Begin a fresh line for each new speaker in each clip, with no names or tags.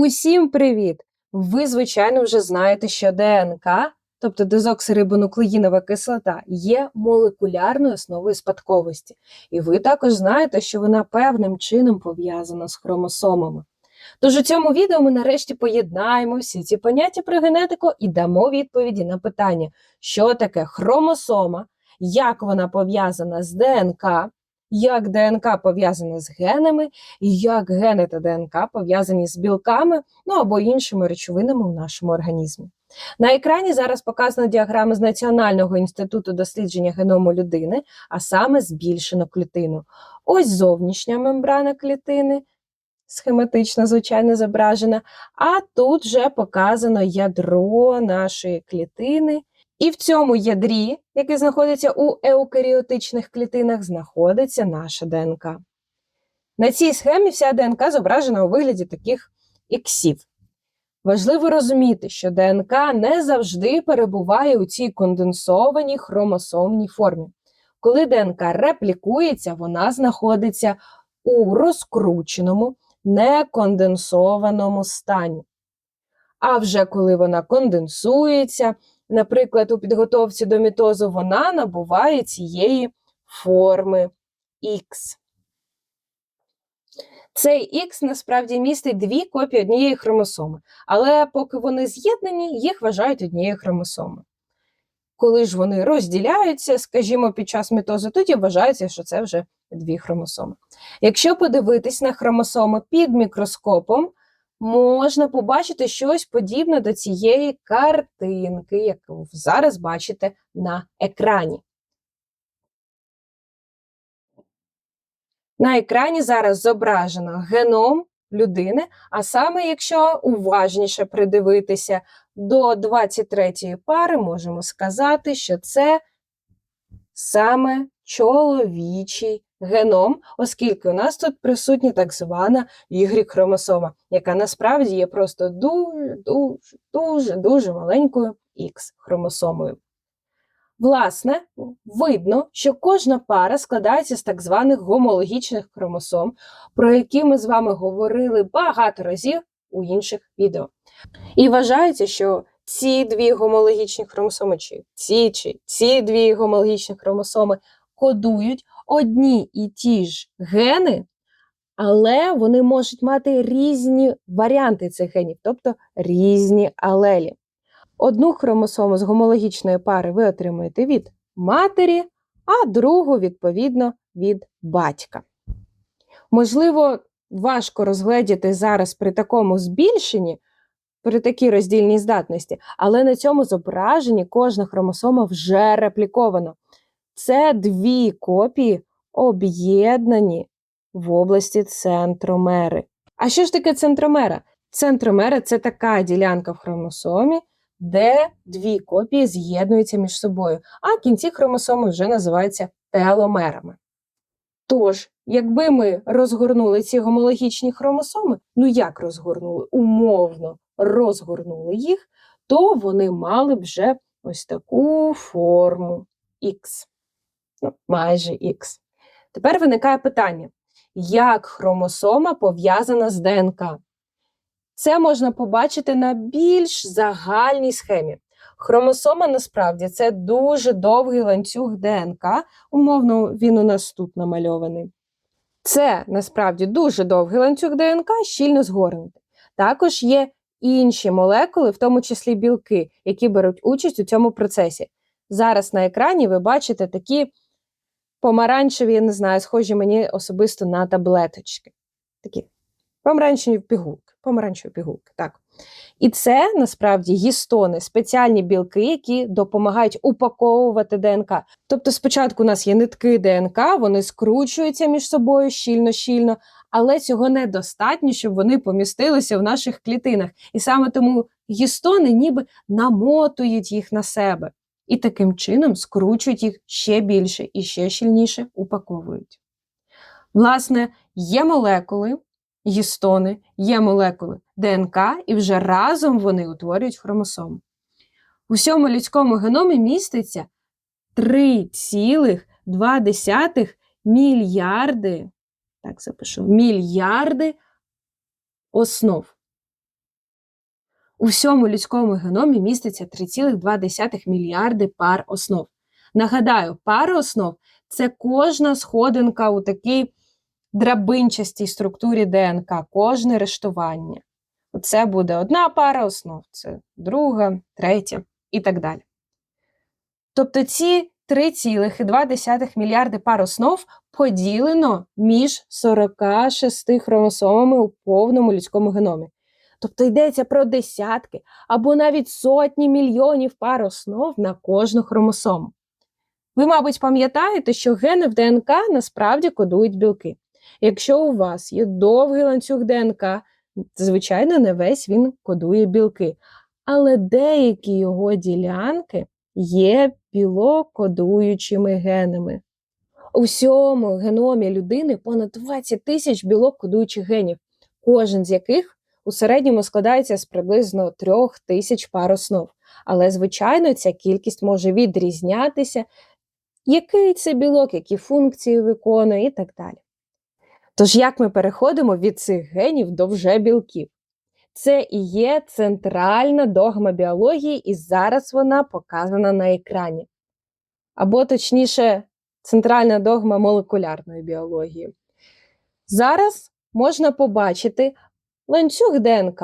Усім привіт! Ви, звичайно, вже знаєте, що ДНК, тобто дезоксирибонуклеїнова кислота, є молекулярною основою спадковості. І ви також знаєте, що вона певним чином пов'язана з хромосомами. Тож у цьому відео ми нарешті поєднаємо всі ці поняття про генетику і дамо відповіді на питання, що таке хромосома, як вона пов'язана з ДНК, як ДНК пов'язана з генами, і як гени та ДНК пов'язані з білками ну або іншими речовинами в нашому організмі. На екрані зараз показана діаграма з Національного інституту дослідження геному людини, а саме збільшено клітину. Ось зовнішня мембрана клітини, схематично, звичайно, зображена, а тут вже показано ядро нашої клітини. І в цьому ядрі, яке знаходиться у еукаріотичних клітинах, знаходиться наша ДНК. На цій схемі вся ДНК зображена у вигляді таких іксів. Важливо розуміти, що ДНК не завжди перебуває у цій конденсованій хромосомній формі. Коли ДНК реплікується, вона знаходиться у розкрученому, неконденсованому стані. А вже коли вона конденсується, наприклад, у підготовці до мітозу вона набуває цієї форми Х. Цей Х насправді містить дві копії однієї хромосоми, але поки вони з'єднані, їх вважають однією хромосомою. Коли ж вони розділяються, скажімо, під час мітозу, тоді вважається, що це вже дві хромосоми. Якщо подивитись на хромосоми під мікроскопом, можна побачити щось подібне до цієї картинки, яку зараз бачите на екрані. На екрані зараз зображено геном людини, а саме, якщо уважніше придивитися до 23-ї пари, можемо сказати, що це саме чоловічий геном, оскільки у нас тут присутня так звана Y-хромосома, яка насправді є просто дуже, дуже, дуже, дуже маленькою Х-хромосомою. Власне, видно, що кожна пара складається з так званих гомологічних хромосом, про які ми з вами говорили багато разів у інших відео. І вважається, що ці дві гомологічні хромосоми, чи ці чи ці дві гомологічні хромосоми кодують одні і ті ж гени, але вони можуть мати різні варіанти цих генів, тобто різні алелі. Одну хромосому з гомологічної пари ви отримуєте від матері, а другу, відповідно, від батька. Можливо, важко розгледіти зараз при такому збільшенні, при такій роздільній здатності, але на цьому зображенні кожна хромосома вже реплікована. Це дві копії, об'єднані в області центромери. А що ж таке центромера? Центромера це така ділянка в хромосомі, де дві копії з'єднуються між собою, а кінці хромосоми вже називаються теломерами. Тож, якби ми розгорнули ці гомологічні хромосоми, ну як розгорнули? Умовно розгорнули їх, то вони мали б вже ось таку форму Х. Ну, майже Х. Тепер виникає питання: як хромосома пов'язана з ДНК? Це можна побачити на більш загальній схемі. Хромосома насправді це дуже довгий ланцюг ДНК, умовно, він у нас тут намальований. Це насправді дуже довгий ланцюг ДНК, щільно згорнутий. Також є інші молекули, в тому числі білки, які беруть участь у цьому процесі. Зараз на екрані ви бачите такі помаранчеві, я не знаю, схожі мені особисто на таблеточки. Такі помаранчеві пігулки, помаранчеві пігулки, так. І це насправді гістони, спеціальні білки, які допомагають упаковувати ДНК. Тобто, спочатку у нас є нитки ДНК, вони скручуються між собою щільно-щільно, але цього недостатньо, щоб вони помістилися в наших клітинах. І саме тому гістони ніби намотують їх на себе і таким чином скручують їх ще більше і ще щільніше упаковують. Власне, є молекули, гістони, є молекули ДНК, і вже разом вони утворюють хромосому. У всьому людському геномі міститься 3,2 мільярди, так запишу, мільярди основ. У всьому людському геномі міститься 3,2 мільярди пар основ. Нагадаю, пари основ це кожна сходинка у такій драбинчастій структурі ДНК, кожне рештування. Це буде одна пара основ, це друга, третя і так далі. Тобто ці 3,2 мільярди пар основ поділено між 46 хромосомами у повному людському геномі. Тобто йдеться про десятки або навіть сотні мільйонів пар основ на кожну хромосому. Ви, мабуть, пам'ятаєте, що гени в ДНК насправді кодують білки. Якщо у вас є довгий ланцюг ДНК, звичайно, не весь він кодує білки, але деякі його ділянки є білокодуючими генами. У всьому геномі людини понад 20 тисяч білок-кодуючих генів, кожен з яких у середньому складається з приблизно трьох тисяч пар основ. Але, звичайно, ця кількість може відрізнятися, який це білок, які функції виконує і так далі. Тож, як ми переходимо від цих генів до вже білків? Це і є центральна догма біології, і зараз вона показана на екрані. Або, точніше, центральна догма молекулярної біології. Зараз можна побачити ланцюг ДНК,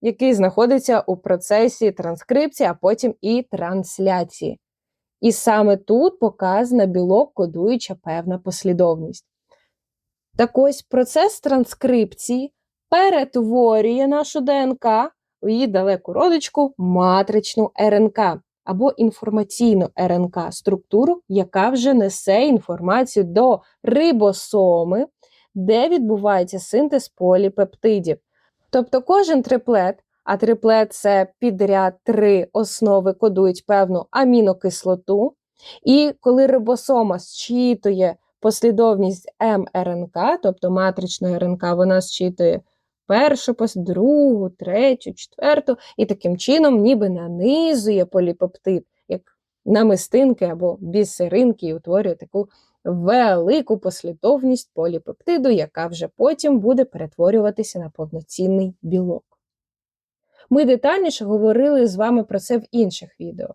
який знаходиться у процесі транскрипції, а потім і трансляції. І саме тут показана білок кодуюча певна послідовність. Так ось процес транскрипції перетворює нашу ДНК у її далеку родичку матричну РНК або інформаційну РНК структуру, яка вже несе інформацію до рибосоми, де відбувається синтез поліпептидів. Тобто кожен триплет, а триплет це підряд три основи кодують певну амінокислоту. І коли рибосома зчитує послідовність мРНК, тобто матрична РНК, вона зчитує першу, другу, третю, четверту, і таким чином ніби нанизує поліпептид, намистинки або бісеринки, і утворює таку велику послідовність поліпептиду, яка вже потім буде перетворюватися на повноцінний білок. Ми детальніше говорили з вами про це в інших відео.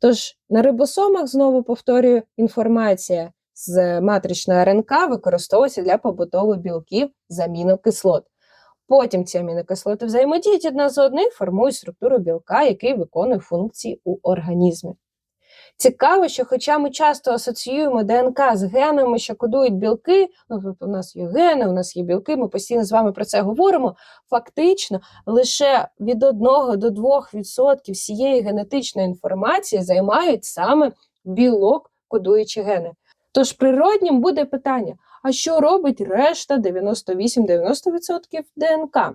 Тож на рибосомах, знову повторюю, інформація з матричної РНК використовується для побутових білків з амінокислот. Потім ці амінокислоти взаємодіють одна з одною і формують структуру білка, який виконує функції у організмі. Цікаво, що, хоча ми часто асоціюємо ДНК з генами, що кодують білки, ну тобто у нас є гени, у нас є білки, ми постійно з вами про це говоримо. Фактично, лише від 1 до 2% всієї генетичної інформації займають саме білок, кодуючі гени. Тож природнім буде питання: а що робить решта 98-90% ДНК?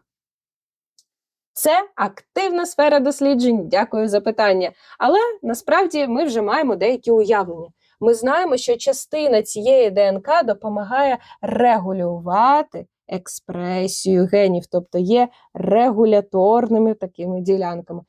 Це активна сфера досліджень. Дякую за питання. Але насправді ми вже маємо деякі уявлення. Ми знаємо, що частина цієї ДНК допомагає регулювати експресію генів, тобто є регуляторними такими ділянками.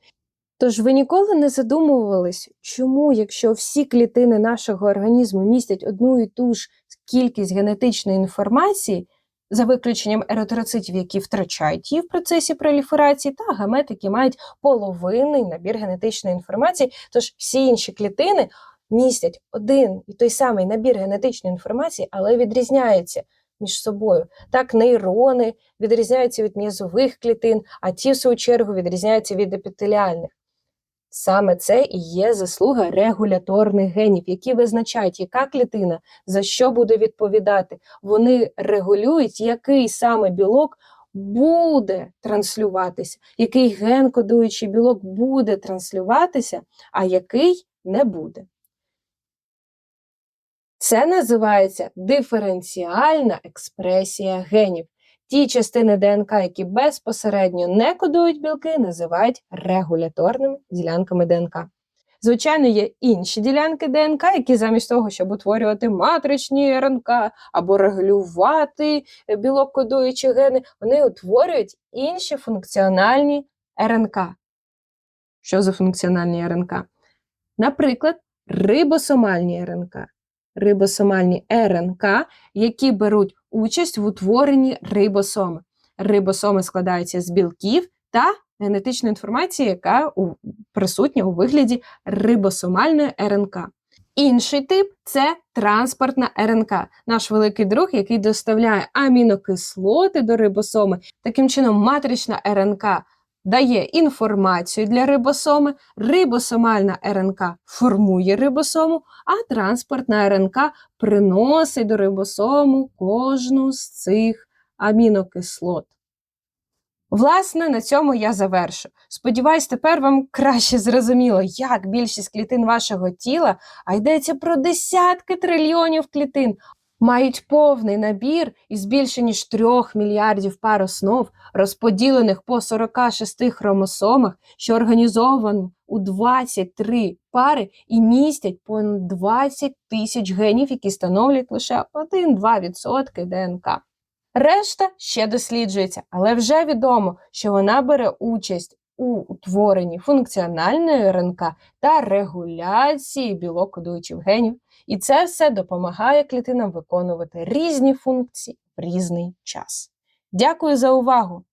Тож ви ніколи не задумувались, чому, якщо всі клітини нашого організму містять одну і ту ж кількість генетичної інформації, за виключенням еритроцитів, які втрачають її в процесі проліферації, та гамет, які мають половинний набір генетичної інформації, тож всі інші клітини містять один і той самий набір генетичної інформації, але відрізняються між собою. Так, нейрони відрізняються від м'язових клітин, а ті, в свою чергу, відрізняються від епітеліальних. Саме це і є заслуга регуляторних генів, які визначають, яка клітина за що буде відповідати. Вони регулюють, який саме білок буде транслюватися, який ген кодуючий білок буде транслюватися, а який не буде. Це називається диференціальна експресія генів. Ті частини ДНК, які безпосередньо не кодують білки, називають регуляторними ділянками ДНК. Звичайно, є інші ділянки ДНК, які замість того, щоб утворювати матричні РНК або регулювати білок кодуючі гени, вони утворюють інші функціональні РНК. Що за функціональні РНК? Наприклад, рибосомальні РНК. Рибосомальні РНК, які беруть участь в утворенні рибосоми. Рибосоми складаються з білків та генетичної інформації, яка присутня у вигляді рибосомальної РНК. Інший тип це транспортна РНК, наш великий друг, який доставляє амінокислоти до рибосоми. Таким чином, матрична РНК дає інформацію для рибосоми, рибосомальна РНК формує рибосому, а транспортна РНК приносить до рибосому кожну з цих амінокислот. Власне, на цьому я завершу. Сподіваюсь, тепер вам краще зрозуміло, як більшість клітин вашого тіла, а йдеться про десятки трильйонів клітин, мають повний набір із більше ніж 3 мільярдів пар основ, розподілених по 46 хромосомах, що організовані у 23 пари і містять понад 20 тисяч генів, які становлять лише 1-2% ДНК. Решта ще досліджується, але вже відомо, що вона бере участь у утворенні функціональної РНК та регуляції білокодуючих генів, і це все допомагає клітинам виконувати різні функції в різний час. Дякую за увагу!